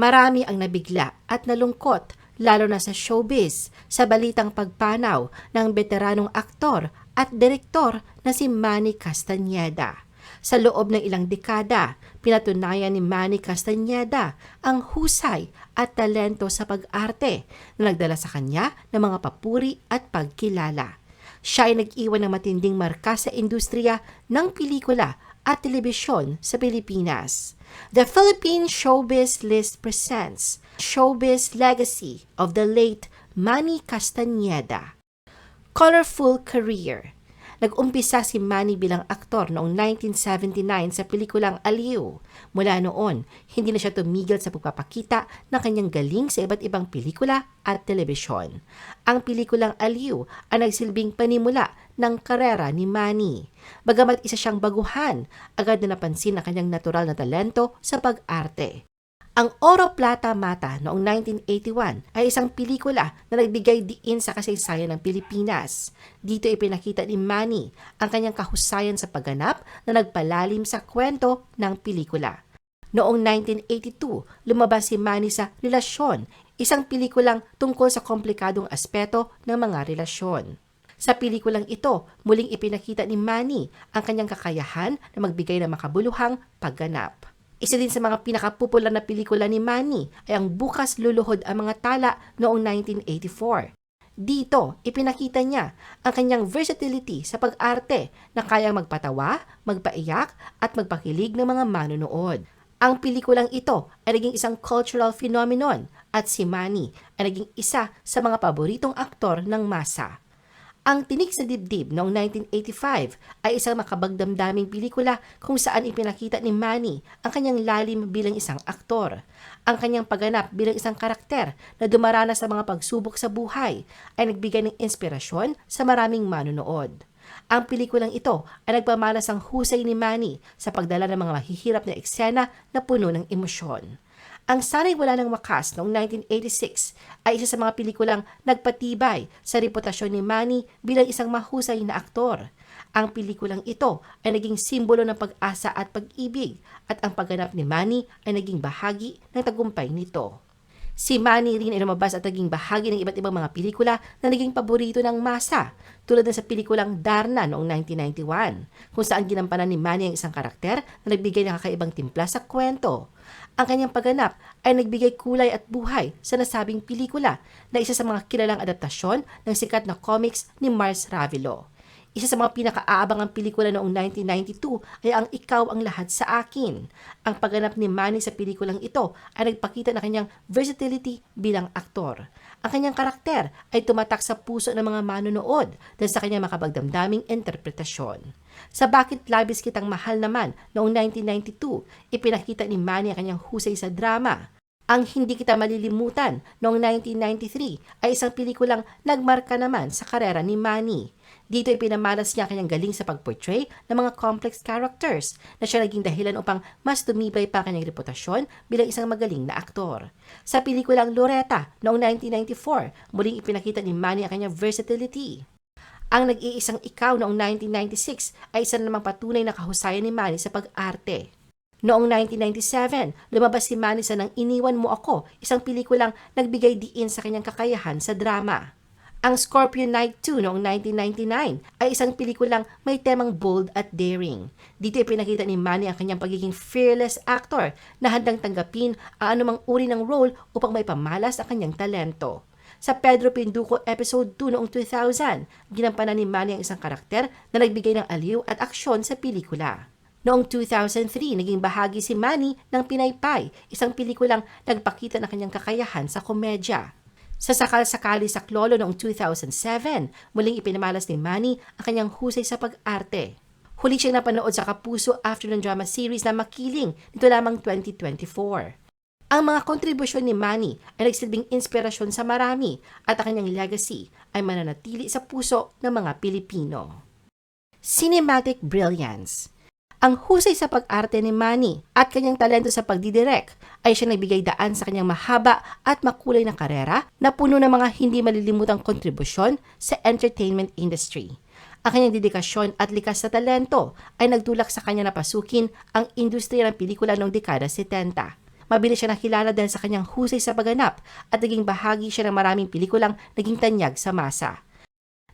Marami ang nabigla at nalungkot lalo na sa showbiz sa balitang pagpanaw ng veteranong aktor at direktor na si Manny Castañeda. Sa loob ng ilang dekada, pinatunayan ni Manny Castañeda ang husay at talento sa pag-arte na nagdala sa kanya ng mga papuri at pagkilala. Siya ay nag-iwan ng matinding marka sa industriya ng pelikula at telebisyon sa Pilipinas. The Philippine Showbiz List presents Showbiz Legacy of the late Manny Castañeda. Colorful Career Nag-umpisa si Manny bilang aktor noong 1979 sa pelikulang Aliw. Mula noon, hindi na siya tumigil sa pagpapakita ng kanyang galing sa iba't ibang pelikula at telebisyon. Ang pelikulang Aliw ang nagsilbing panimula ng karera ni Manny. Bagamat isa siyang baguhan, agad na napansin ang kanyang natural na talento sa pag-arte. Ang Oro Plata Mata noong 1981 ay isang pelikula na nagbigay diin sa kasaysayan ng Pilipinas. Dito ipinakita ni Manny ang kanyang kahusayan sa pagganap na nagpalalim sa kwento ng pelikula. Noong 1982, lumabas si Manny sa Relasyon, isang pelikulang tungkol sa komplikadong aspeto ng mga relasyon. Sa pelikulang ito, muling ipinakita ni Manny ang kanyang kakayahan na magbigay ng makabuluhang pagganap. Isa din sa mga pinakapopular na pelikula ni Manny ay ang Bukas Luluhod ang mga tala noong 1984. Dito, ipinakita niya ang kanyang versatility sa pag-arte na kayang magpatawa, magpaiyak at magpakilig ng mga manonood. Ang pelikulang ito ay naging isang cultural phenomenon at si Manny ay naging isa sa mga paboritong aktor ng masa. Ang Tinig sa Dibdib noong 1985 ay isang makabagdamdaming pelikula kung saan ipinakita ni Manny ang kanyang lalim bilang isang aktor. Ang kanyang pagganap bilang isang karakter na dumaranas sa mga pagsubok sa buhay ay nagbigay ng inspirasyon sa maraming manonood. Ang pelikulang ito ay nagpamalas ang husay ni Manny sa pagdala ng mga mahihirap na eksena na puno ng emosyon. Ang Sana'y Wala ng Wakas noong 1986 ay isa sa mga pelikulang nagpatibay sa reputasyon ni Manny bilang isang mahusay na aktor. Ang pelikulang ito ay naging simbolo ng pag-asa at pag-ibig at ang pagganap ni Manny ay naging bahagi ng tagumpay nito. Si Manny rin ay lumabas at naging bahagi ng iba't ibang mga pelikula na naging paborito ng masa, tulad ng sa pelikulang Darna noong 1991, kung saan ginampanan ni Manny ang isang karakter na nagbigay ng kakaibang timpla sa kwento. Ang kanyang pagganap ay nagbigay kulay at buhay sa nasabing pelikula na isa sa mga kilalang adaptasyon ng sikat na comics ni Mars Ravilo. Isa sa mga pinakaabangang pelikula noong 1992 ay ang Ikaw ang Lahat sa Akin. Ang pagganap ni Manny sa pelikulang ito ay nagpakita ng kanyang versatility bilang aktor. Ang kanyang karakter ay tumatak sa puso ng mga manonood dahil sa kanyang makabagdamdaming interpretasyon. Sa Bakit Labis Kitang Mahal naman noong 1992, ipinakita ni Manny ang kanyang husay sa drama. Ang Hindi Kita Malilimutan noong 1993 ay isang pelikulang nagmarka naman sa karera ni Manny. Dito ay pinamalas niya kanyang galing sa pagportray ng mga complex characters na siya naging dahilan upang mas tumibay pa kanyang reputasyon bilang isang magaling na aktor. Sa pelikulang Loretta noong 1994, muling ipinakita ni Manny ang kanyang versatility. Ang nag-iisang ikaw noong 1996 ay isa namang patunay na kahusayan ni Manny sa pag-arte. Noong 1997, lumabas si Manny sa Nang Iniwan Mo Ako, isang pelikulang nagbigay diin sa kanyang kakayahan sa drama. Ang Scorpio Night 2 noong 1999 ay isang pelikulang may temang bold at daring. Dito ay pinakita ni Manny ang kanyang pagiging fearless actor na handang tanggapin ang anumang uri ng role upang may pamalas ang kanyang talento. Sa Pedro Pinduco Episode 2 noong 2000, ginampanan ni Manny ang isang karakter na nagbigay ng aliw at aksyon sa pelikula. Noong 2003, naging bahagi si Manny ng Pinaypay, isang pelikulang nagpakita ng kanyang kakayahan sa komedya. Sa sakal-sakali sa Klolo noong 2007, muling ipinamalas ni Manny ang kanyang husay sa pag-arte. Huli siyang napanood sa Kapuso afternoon drama series na Makiling nito lamang 2024. Ang mga kontribusyon ni Manny ay nagsilbing inspirasyon sa marami at ang kanyang legacy ay mananatili sa puso ng mga Pilipino. Cinematic Brilliance ang husay sa pag-arte ni Manny at kanyang talento sa pagdidirect ay siya nagbigay daan sa kanyang mahaba at makulay na karera na puno ng mga hindi malilimutang kontribusyon sa entertainment industry. Ang kanyang dedikasyon at likas na talento ay nagtulak sa kanya na pasukin ang industriya ng pelikula noong dekada 70. Mabilis siya nakilala dahil sa kanyang husay sa pagganap at naging bahagi siya ng maraming pelikulang naging tanyag sa masa.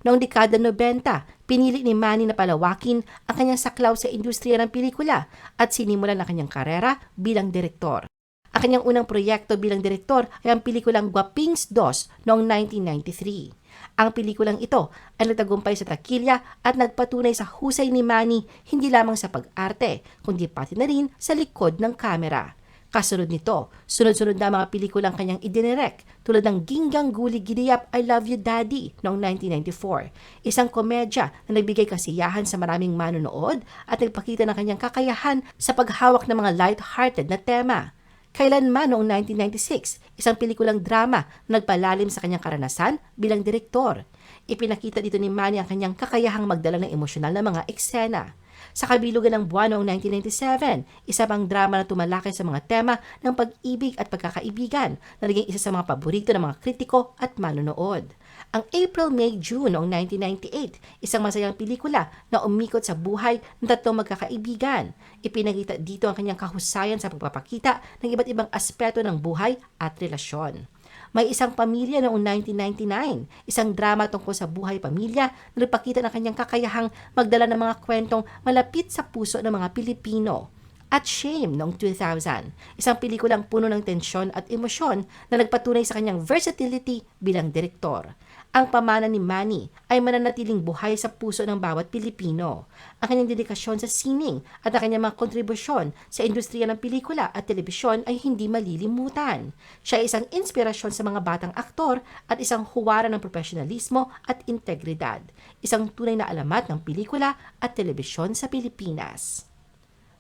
Noong dekada 90, pinili ni Manny na palawakin ang kanyang saklaw sa industriya ng pelikula at sinimulan ang kanyang karera bilang direktor. Ang kanyang unang proyekto bilang direktor ay ang pelikulang Guapings Dos noong 1993. Ang pelikulang ito ay nagtagumpay sa takilya at nagpatunay sa husay ni Manny hindi lamang sa pag-arte, kundi pati na rin sa likod ng kamera. Kasunod nito, sunod-sunod na mga pelikulang kanyang idinirect tulad ng Ginggang Guli Gidiyap I Love You Daddy noong 1994. Isang komedya na nagbigay kasiyahan sa maraming manonood at nagpakita ng kanyang kakayahan sa paghawak ng mga light-hearted na tema. Kailanman noong 1996, isang pelikulang drama na nagpalalim sa kanyang karanasan bilang direktor. Ipinakita dito ni Manny ang kanyang kakayahang magdala ng emosyonal na mga eksena. Sa kabilugan ng buwan noong 1997, isa pang drama na tumalakay sa mga tema ng pag-ibig at pagkakaibigan na naging isa sa mga paborito ng mga kritiko at manonood. Ang April, May, June noong 1998, isang masayang pelikula na umikot sa buhay ng tatlong magkakaibigan. Ipinakita dito ang kanyang kahusayan sa pagpapakita ng iba't ibang aspeto ng buhay at relasyon. May isang pamilya noong 1999, isang drama tungkol sa buhay pamilya na nagpakita ng kanyang kakayahang magdala ng mga kwentong malapit sa puso ng mga Pilipino. At Shame noong 2000, isang pelikulang puno ng tensyon at emosyon na nagpatunay sa kanyang versatility bilang direktor. Ang pamana ni Manny ay mananatiling buhay sa puso ng bawat Pilipino. Ang kanyang dedikasyon sa sining at ang kanyang mga kontribusyon sa industriya ng pelikula at telebisyon ay hindi malilimutan. Siya ay isang inspirasyon sa mga batang aktor at isang huwaran ng profesionalismo at integridad. Isang tunay na alamat ng pelikula at telebisyon sa Pilipinas.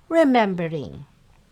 Remembering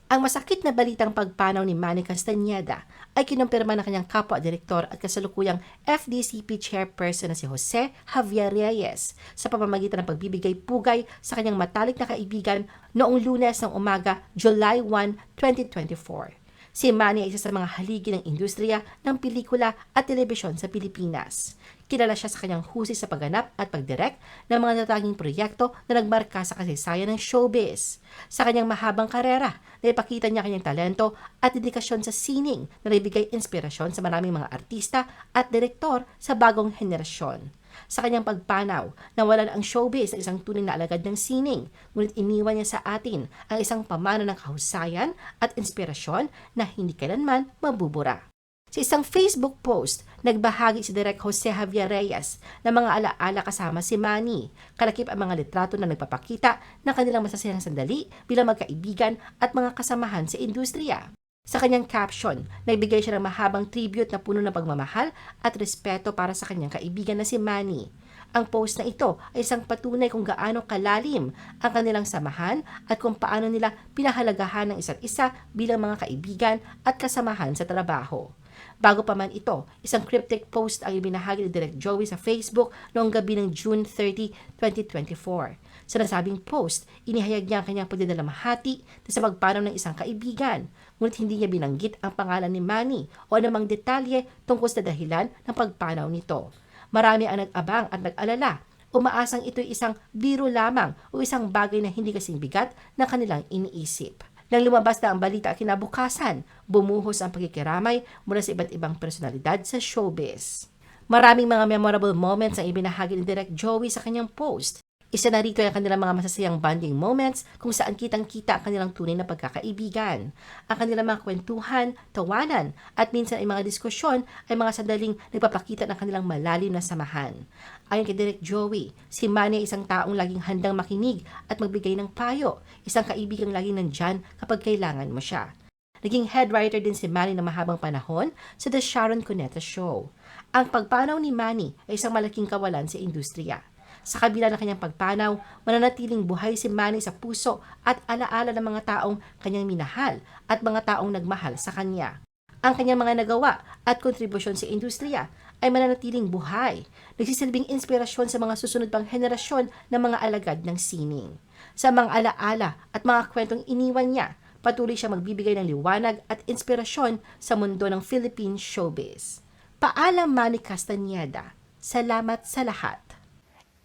ang masakit na balitang pagpanaw ni Manny Castañeda ay kinumpirma ng kanyang kapwa-direktor at kasalukuyang FDCP chairperson na si Jose Javier Reyes sa pamamagitan ng pagbibigay pugay sa kanyang matalik na kaibigan noong lunes ng umaga, July 1, 2024. Si Manny ay isa sa mga haligi ng industriya ng pelikula at telebisyon sa Pilipinas. Kilala siya sa kanyang husay sa pagganap at pagdirect ng mga natanging proyekto na nagmarka sa kasaysayan ng showbiz. Sa kanyang mahabang karera, naipakita niya kanyang talento at dedikasyon sa sining na naibigay inspirasyon sa maraming mga artista at direktor sa bagong henerasyon sa kanyang pagpanaw, nawalan ang showbiz ng isang tunay na alagad ng sining, ngunit iniwan niya sa atin ang isang pamana ng kahusayan at inspirasyon na hindi kailanman mabubura. Sa isang Facebook post, nagbahagi si Direk Jose Javier Reyes ng mga alaala kasama si Manny. Kalakip ang mga litrato na nagpapakita ng kanilang masasayang sandali bilang magkaibigan at mga kasamahan sa industriya. Sa kanyang caption, nagbigay siya ng mahabang tribute na puno ng pagmamahal at respeto para sa kanyang kaibigan na si Manny. Ang post na ito ay isang patunay kung gaano kalalim ang kanilang samahan at kung paano nila pinahalagahan ng isa't isa bilang mga kaibigan at kasamahan sa trabaho. Bago pa man ito, isang cryptic post ang ibinahagi ni Direk Joey sa Facebook noong gabi ng June 30, 2024. Sa nasabing post, inihayag niya ang kanyang pagdadalamahati sa pagpanaw ng isang kaibigan, ngunit hindi niya binanggit ang pangalan ni Manny o anumang detalye tungkol sa dahilan ng pagpanaw nito. Marami ang nag-abang at nag-alala umaasang ito'y isang biro lamang o isang bagay na hindi kasing bigat na kanilang iniisip. Nang lumabas na ang balita kinabukasan, bumuhos ang pagkikiramay mula sa iba't ibang personalidad sa showbiz. Maraming mga memorable moments ang ibinahagi ni Direk Joey sa kanyang post. Isa na rito ang kanilang mga masasayang bonding moments kung saan kitang-kita ang kanilang tunay na pagkakaibigan. Ang kanilang mga kwentuhan, tawanan, at minsan ay mga diskusyon ay mga sandaling nagpapakita ng kanilang malalim na samahan. Ayon kay Direk Joey, si Manny ay isang taong laging handang makinig at magbigay ng payo, isang kaibigang laging nandyan kapag kailangan mo siya. Naging head writer din si Manny na mahabang panahon sa The Sharon Cuneta Show. Ang pagpanaw ni Manny ay isang malaking kawalan sa industriya. Sa kabila ng kanyang pagpanaw, mananatiling buhay si Manny sa puso at alaala ng mga taong kanyang minahal at mga taong nagmahal sa kanya. Ang kanyang mga nagawa at kontribusyon sa industriya ay mananatiling buhay, nagsisilbing inspirasyon sa mga susunod pang henerasyon ng mga alagad ng sining. Sa mga alaala at mga kwentong iniwan niya, patuloy siya magbibigay ng liwanag at inspirasyon sa mundo ng Philippine showbiz. Paalam Manny Castañeda. Salamat sa lahat.